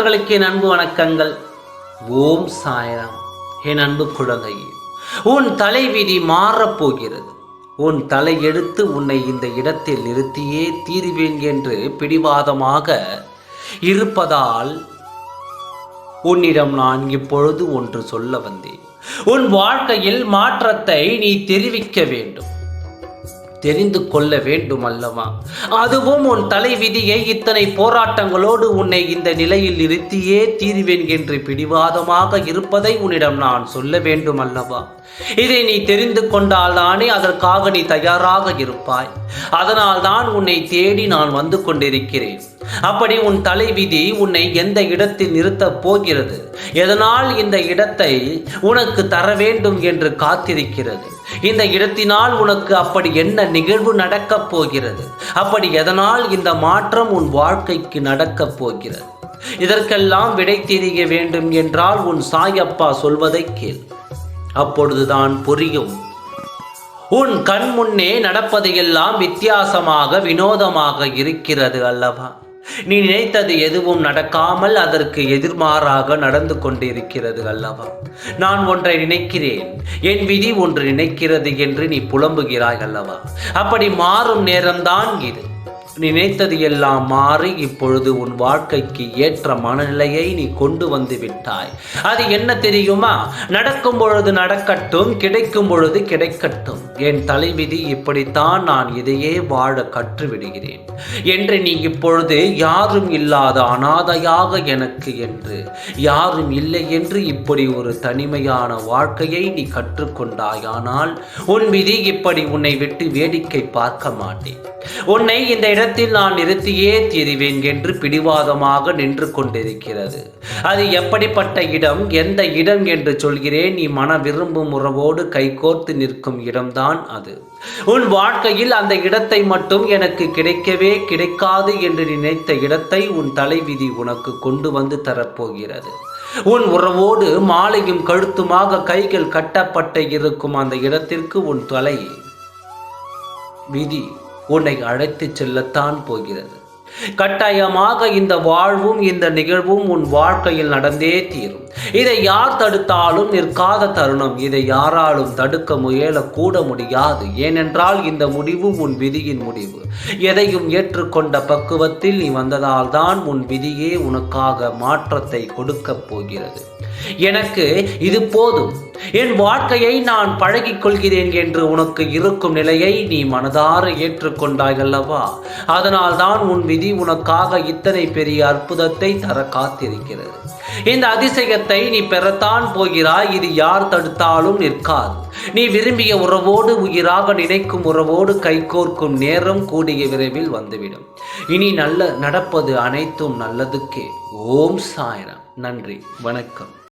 பக்தர்களுக்கு என் அன்பு வணக்கங்கள். ஓம் சாய்ராம். என் அன்பு குழந்தையே உன் தலைவிதி மாறப்போகிறது. உன் தலை எடுத்து உன்னை இந்த இடத்தில் நிறுத்தியே தீருவேன் என்று பிடிவாதமாக இருப்பதால் உன்னிடம் நான் இப்பொழுது ஒன்று சொல்ல வந்தேன். உன் வாழ்க்கையில் மாற்றத்தை நீ தெரிவிக்க வேண்டும். தெரிந்து கொள்ள வேண்டும் அல்லவா அதுவும் உன் தலைவிதியை இத்தனை போராட்டங்களோடு உன்னை இந்த நிலையில் நிறுத்தியே தீருவேன் என்று பிடிவாதமாக இருப்பதை உன்னிடம் நான் சொல்ல வேண்டும் அல்லவா இதை நீ தெரிந்து கொண்டால் தானே அதற்காக நீ தயாராக இருப்பாய். அதனால் தான் உன்னை தேடி நான் வந்து கொண்டிருக்கிறேன். அப்படி உன் தலைவிதி உன்னை எந்த இடத்தில் நிறுத்தப் போகிறது? எதனால் இந்த இடத்தை உனக்கு தர வேண்டும் என்று காத்திருக்கிறது? இந்த இடத்தினால் உனக்கு அப்படி என்ன நிகழ்வு நடக்கப் போகிறது? அப்படி எதனால் இந்த மாற்றம் உன் வாழ்க்கைக்கு நடக்கப் போகிறது? இதற்கெல்லாம் விடை தெரிய வேண்டும் என்றால் உன் சாயப்பா சொல்வதை கேள். அப்பொழுதுதான் புரியும். உன் கண் முன்னே நடப்பதையெல்லாம் வித்தியாசமாக வினோதமாக இருக்கிறது அல்லவா? நீ நினைத்தது எதுவும் நடக்காமல் அதற்கு எதிர்மாறாக நடந்து கொண்டிருக்கிறது அல்லவா? நான் ஒன்றை நினைக்கிறேன். என் விதி ஒன்று நினைக்கிறது என்று நீ புலம்புகிறாய் அல்லவா? அப்படி மாறும் நேரம்தான் இது. நினைத்தது எல்லாம் மாறி இப்பொழுது உன் வாழ்க்கைக்கு ஏற்ற மனநிலையை நீ கொண்டு வந்து விட்டாய். அது என்ன தெரியுமா? நடக்கும் பொழுது நடக்கட்டும் கிடைக்கும் பொழுது கிடைக்கட்டும். என் தலைவிதி இப்படித்தான் நான் இதையே வாழ கற்றுவிடுகிறேன். என்று நீ இப்பொழுது யாரும் இல்லாத அனாதையாக எனக்கு என்று யாரும் இல்லை என்று இப்படி ஒரு தனிமையான வாழ்க்கையை நீ கற்றுக்கொண்டாயானால் உன் விதி இப்படி உன்னை விட்டு வேடிக்கை பார்க்க மாட்டேன். உன்னை இந்த இடத்தில் நான் நிறுத்தியே தீருவேன் என்று பிடிவாதமாக நின்று கொண்டிருக்கிறது. அது எப்படிப்பட்ட இடம் எந்த இடம் என்று சொல்கிறேன். நீ மன விரும்பும் உறவோடு கைகோர்த்து நிற்கும் இடம்தான் அது. உன் வாழ்க்கையில் அந்த இடத்தை மட்டும் எனக்கு கிடைக்கவே கிடைக்காது என்று நினைத்த இடத்தை உன் தலைவிதி உனக்கு கொண்டு வந்து தரப்போகிறது. உன் உறவோடு மாலையும் கழுத்துமாக கைகள் கட்டப்பட்ட இருக்கும் அந்த இடத்திற்கு உன் தலை விதி உன்னை அழைத்துச் செல்லத்தான் போகிறது. கட்டாயமாக இந்த வாழ்வும் இந்த நிகழ்வும் உன் வாழ்க்கையில் நடந்தே தீரும். இதை யார் தடுத்தாலும் நிற்காத தருணம். இதை யாராலும் தடுக்க முயல கூட முடியாது. ஏனென்றால் இந்த முடிவு உன் விதியின் முடிவு. எதையும் ஏற்றுக்கொண்ட பக்குவத்தில் நீ வந்ததால் தான் உன் விதியே உனக்காக மாற்றத்தை கொடுக்கப் போகிறது. எனக்கு இது போதும். என் வாழ்க்கையை நான் பழகிக் கொள்கிறேன் என்று உனக்கு இருக்கும் நிலையை நீ மனதார ஏற்றுக்கொண்டாய் அல்லவா? அதனால் தான் உன் விதி உனக்காக இத்தனை பெரிய அற்புதத்தை தர காத்திருக்கிறது. இந்த அதிசயத்தை நீ பெறத்தான் போகிறாய். இது யார் தடுத்தாலும் நிற்காது. நீ விரும்பிய உறவோடு உயிராக நினைக்கும் உறவோடு கைகோர்க்கும் நேரம் கூடிய விரைவில் வந்துவிடும். இனி நல்ல நடப்பது அனைத்தும் நல்லதுக்கே. ஓம் சாய்ராம். நன்றி. வணக்கம்.